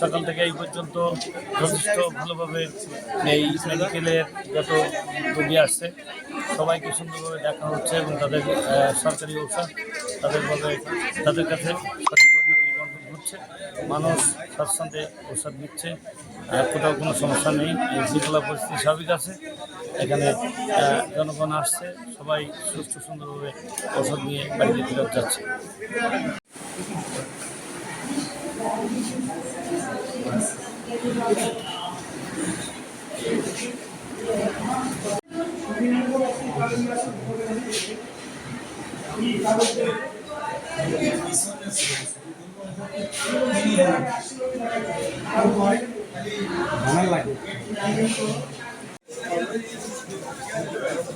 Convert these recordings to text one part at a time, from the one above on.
সকাল থেকে এই পর্যন্ত যথেষ্ট ভালোভাবে এই মেডিকেলের যত রোগী আসছে, সবাইকে সুন্দরভাবে দেখা হচ্ছে এবং তাদের সরকারি ঔষধ তাদেরভাবে তাদের কাছে হচ্ছে মানুষ স্বাচ্ছন্দ্যে ঔষধ নিচ্ছে কোথাও কোনো সমস্যা নেই। শৃঙ্খলা পরিস্থিতি স্বাভাবিক আছে। এখানে জনগণ আসছে, সবাই সুস্থ সুন্দরভাবে ঔষধ নিয়ে বাড়িতে ফেরত যাচ্ছে। লাগে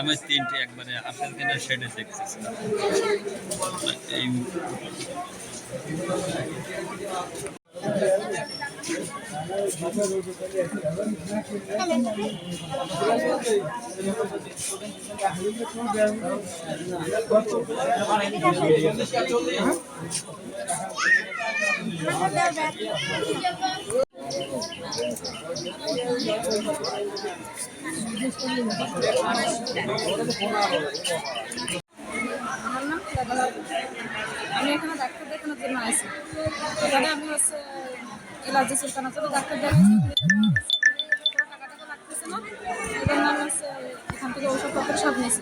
আমি তিনটে একবারে আপেল দিনের শেডে দেখতেছিলাম এই আমার নাম আমি এখানে ডাক্তার দেখানোর জন্য আসি এখানে আমি হচ্ছে এলার্জি সুলতানা চলে ডাক্তার দেখাচ্ছি টাকা টাকা লাগতেছে না থেকে সব নিয়েছি